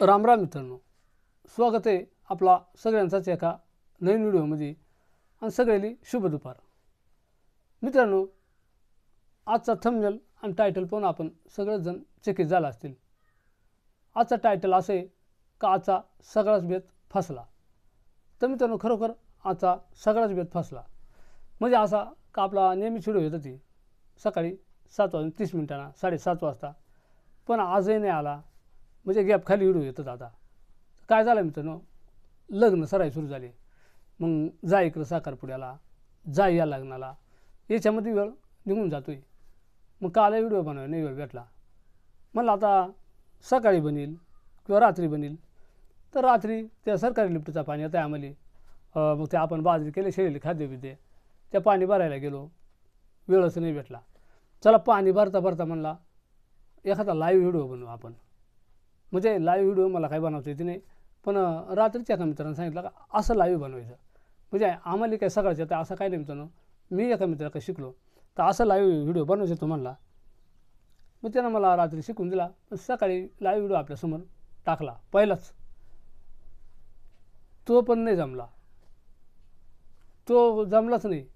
राम राम मित्रांनो. स्वागत आहे आपला सगळ्यांचाच एका नवीन व्हिडिओमध्ये. आणि सगळ्यांनी शुभ दुपार. मित्रांनो आजचा थंबनेल आणि टायटल पाहून आपण सगळेजण चकित झाला असतील. आजचा टायटल असं आहे का आजचा सगळाच बेत फसला? तर मित्रांनो खरोखर आजचा सगळाच बेत फसला. म्हणजे असा का आपला नेहमीच व्हिडिओ येत होती. सकाळी सात वाजून तीस मिनिटांना साडेसात वाजता. पण आजही नाही आला. म्हणजे गॅप खाली व्हिडिओ येतात आता काय झालं मित्रांनो? लग्न सराई सुरू झाली. मग जा इकडं साखरपुड्याला जा या लग्नाला. याच्यामध्ये वेळ निघून जातो आहे मग काल व्हिडिओ बनवायला नाही वेळ भेटला. म्हणलं आता सकाळी बनेल किंवा रात्री बनेल. तर रात्री त्या सरकारी लिफ्टचा पाणी आता आम्हाला. मग ते आपण बाजरी केले शेळीले खाद्यविद्ये त्या पाणी भरायला गेलो. वेळच नाही भेटला. चला पाणी भरता भरता म्हणला एखादा लाईव्ह व्हिडिओ बनवू आपण. म्हणजे लाईव्ह व्हिडिओ मला काही बनवता येते नाही. पण रात्रीच्या एका मित्रानं सांगितलं का असं लाईव्ह बनवायचं. म्हणजे आम्हाला काय सकाळचं तर असं काही नाही मित्रांनो मी एका मित्राकडे शिकलो. तर असं लाईव्ह व्हिडिओ बनवायचं तो म्हणला. मग त्यानं मला रात्री शिकून दिला. पण सकाळी लाईव्ह व्हिडिओ आपल्यासमोर टाकला. पहिलाच. तो पण नाही जमला. तो जमलाच नाही.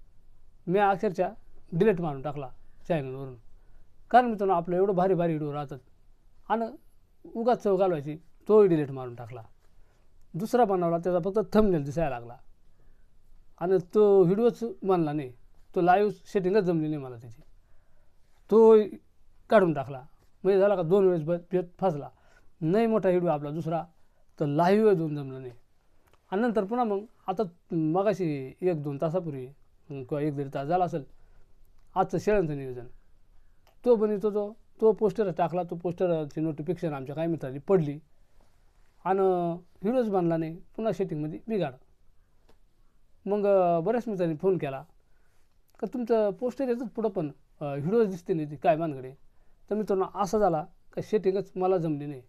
मी अक्षरशः डिलीट मारून टाकला चॅनलवरून कारण मित्रांनो आपलं एवढं भारी भारी व्हिडिओ राहतात. आणि उगाच चव घालवायची. तोही डिलीट मारून टाकला. दुसरा बनवला त्याचा फक्त थंबनेल दिसायला लागला. आणि तो व्हिडिओच बनला नाही. तो लाईव्ह सेटिंगच जमली नाही मला त्याची. तो काढून टाकला. म्हणजे झाला का दोन वेळेस ब- फसला. नाही मोठा व्हिडिओ आपला दुसरा तर लाईव्ह दोन जमलं नाही. आणि नंतर पुन्हा मग आता मगाशी एक दोन तासापूर्वी किंवा एक दीड तास झाला असेल. आजचं शेळ्यांचं नियोजन. तो बनवतो तो तो पोस्टर टाकला तो पोस्टरची नोटिफिकेशन आमच्या काही मित्रांनी पडली. आणि हिरोज बांधला नाही पुन्हा शेटिंगमध्ये बिघाड. मग बऱ्याच मित्रांनी फोन केला. का तुमचं पोस्टर येतच पुढं पण हिरोज दिसते नाही ती काय मानकडे तर मित्रांनो असा झाला का शेटिंगच मला जमली नाही.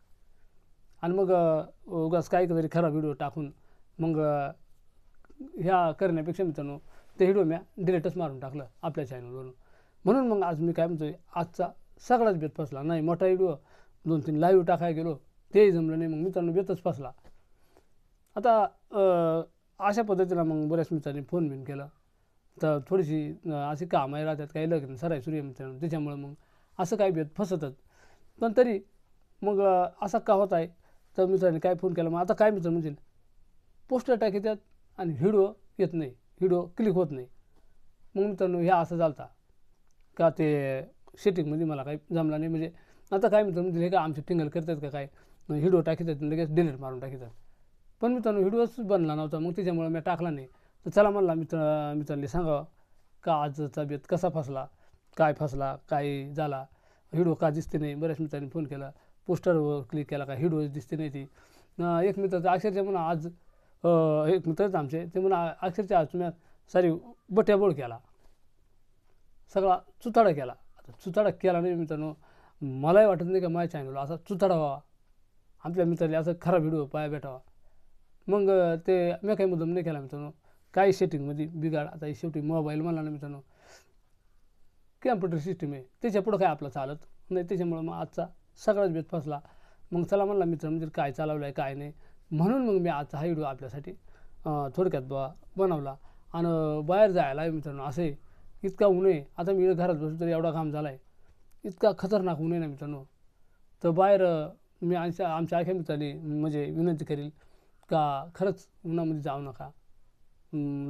आणि मग उगाच काही तरी खराब व्हिडिओ टाकून मग ह्या करण्यापेक्षा मित्रांनो ते व्हिडिओ म्या डिलेटच मारून टाकलं आपल्या चॅनलवरून म्हणून मग आज मी काय म्हणतो आजचा सगळाच बेत फसला. नाही मोठा व्हिडिओ दोन तीन लाईव्ह टाकायला गेलो तेही जमलं नाही. मग मित्रांनो बेतच फसला. आता अशा पद्धतीनं मग बऱ्याच मित्रांनी फोन बिन केला. तर थोडीशी अशी कामं राहतात काही लग्न सराय सूर्य मित्रांनो. त्याच्यामुळं मग असं काही बेत फसतात पण तरी मग असा का होत आहे? तर मित्रांनी काय फोन केला? मग आता काय मित्र म्हणतील? पोस्टर टाकतात आणि व्हिडिओ येत नाही. व्हिडिओ क्लिक होत नाही. मग मित्रांनो ह्या असं चालता का ते सेटिंगमध्ये मला काही जमला नाही. म्हणजे आता काय मित्र म्हणजे हे का आमचे टिंगल करतात का काय? हिडो टाकतात लगेच डिलीट मारून टाकतात पण मित्रांनो व्हिडिओच बनला नव्हता मग त्याच्यामुळे मी टाकला नाही. तर चला म्हणला मित्र मित्रांनी सांगावं का आज तब्येत कसा फसला? काय फसला? काय झाला? हिडो का दिसते नाही? बऱ्याच मित्रांनी फोन केला. पोस्टरवर क्लिक केला का हिडो दिसते नाही ती. एक मित्राचं अक्षरशः म्हणा आज एक मित्रच आमचे ते म्हणा अक्षरशः आज तुम्ही सारी बट्याबोळ केला. सगळा चुताडा केला. आता चुताडा केला नाही मित्रांनो. मलाही वाटत नाही का माझ्या चॅनलला असा चुताडा व्हावा. आपल्या मित्राला असं खराब व्हिडिओ पाया भेटावा. मग ते मी काही मुद्दम नाही केला मित्रांनो. काही सेटिंगमध्ये बिघाड? आता हे शेवटी मोबाईल मला ना मित्रांनो. कॅम्प्युटर सिस्टीम आहे. त्याच्या पुढं काय आपलं चालत? नाही त्याच्यामुळं मग आजचा सगळाच बेत फसला. मग चला म्हणला मित्र म्हणजे काय चालवलं आहे काय नाही. म्हणून मग मी आजचा हा व्हिडिओ आपल्यासाठी थोडक्यात ब बनवला. आणि बाहेर जायला मित्रांनो असे इतका ऊन आहे. आता मी घरात बसू तरी एवढा घाम झाला आहे इतका खतरनाक ऊन आहे ना मित्रांनो. तर बाहेर मी आमच्या आमच्या आख्या मित्रांनी म्हणजे विनंती करेल का खरंच उन्हामध्ये जाऊ नका.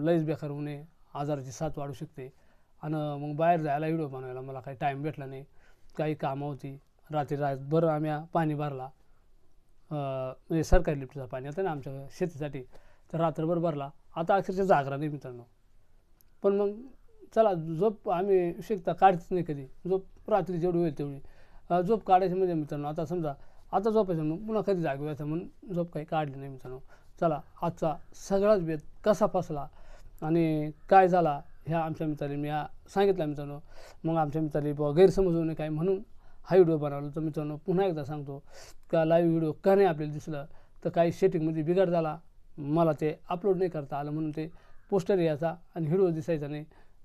लयच बेकार ऊन आहे. आजाराची साथ वाढू शकते. आणि मग बाहेर जायला व्हिडिओ बनवायला मला काही टाईम भेटला नाही. काही कामं होती. रात्री रातभर आम्ही पाणी भरला. म्हणजे सरकारी लिफ्टचा पाणी होतं ना आमच्या शेतीसाठी. तर रात्रभर भरला. आता अक्षरशः जागरा नाही मित्रांनो. पण मग चला झोप आम्ही शिकता काढतच नाही कधी. झोप रात्री जेवढी होईल तेवढी. झोप काढायची म्हणजे मित्रांनो आता समजा आता झोपायचं म्हणून पुन्हा कधी जागे व्हायचं म्हणून झोप काही काढली नाही मित्रांनो. चला आजचा सगळाच भेद कसा फसला आणि काय झाला ह्या आमच्या मित्राने मी हा सांगितलं मित्रांनो. मग आमच्या मित्राने बुवा गैरसमज होऊ नये काय म्हणून हा व्हिडिओ बनवला. तर मित्रांनो पुन्हा एकदा सांगतो का लाईव्ह व्हिडिओ का नाही आपल्याला दिसलं तर काही सेटिंगमध्ये बिघाड झाला मला ते अपलोड नाही करता आलं म्हणून ते पोस्टर यायचा आणि व्हिडिओ दिसायचा नाही.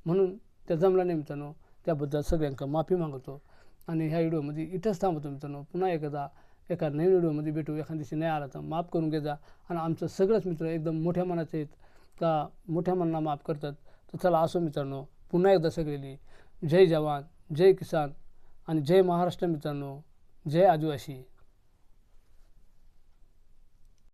म्हणून त्या जमला नाही मित्रांनो त्याबद्दल सगळ्यांका माफी मागतो. आणि ह्या व्हिडिओमध्ये इथंच थांबतो मित्रांनो. पुन्हा एकदा एका नवीन व्हिडिओमध्ये भेटू. एखाद्या दिवशी नाही आला तर माफ करून घे जा आणि आमचं सगळंच मित्र एकदम मोठ्या मनाचे आहेत का मोठ्या मनाला माफ करतात. तर चला असो मित्रांनो पुन्हा एकदा सगळेली जय जवान जय किसान आणि जय महाराष्ट्र मित्रांनो. जय आदिवासी.